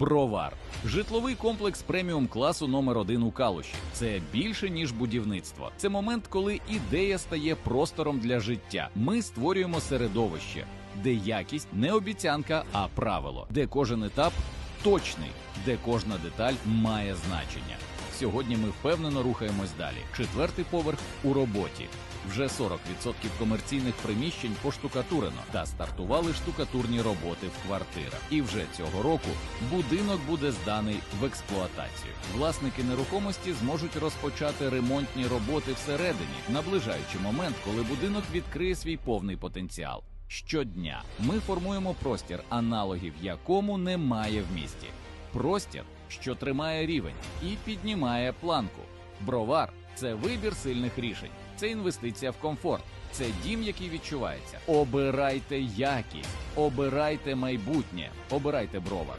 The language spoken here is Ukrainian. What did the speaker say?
Бровар житловий комплекс преміум класу номер 1 у Калуші. Це більше ніж будівництво. Це момент, коли ідея стає простором для життя. Ми створюємо середовище, де якість не обіцянка, а правило, де кожен етап точний, де кожна деталь має значення. Сьогодні ми впевнено рухаємось далі. Четвертий поверх у роботі. Вже 40% комерційних приміщень поштукатурено та стартували штукатурні роботи в квартирах. І вже цього року будинок буде зданий в експлуатацію. Власники нерухомості зможуть розпочати ремонтні роботи всередині, наближаючи момент, коли будинок відкриє свій повний потенціал. Щодня ми формуємо простір, аналогів якому немає в місті. Простір, що тримає рівень і піднімає планку. Бровар це вибір сильних рішень, це інвестиція в комфорт, це дім, який відчувається. Обирайте якість, обирайте майбутнє, обирайте бровар.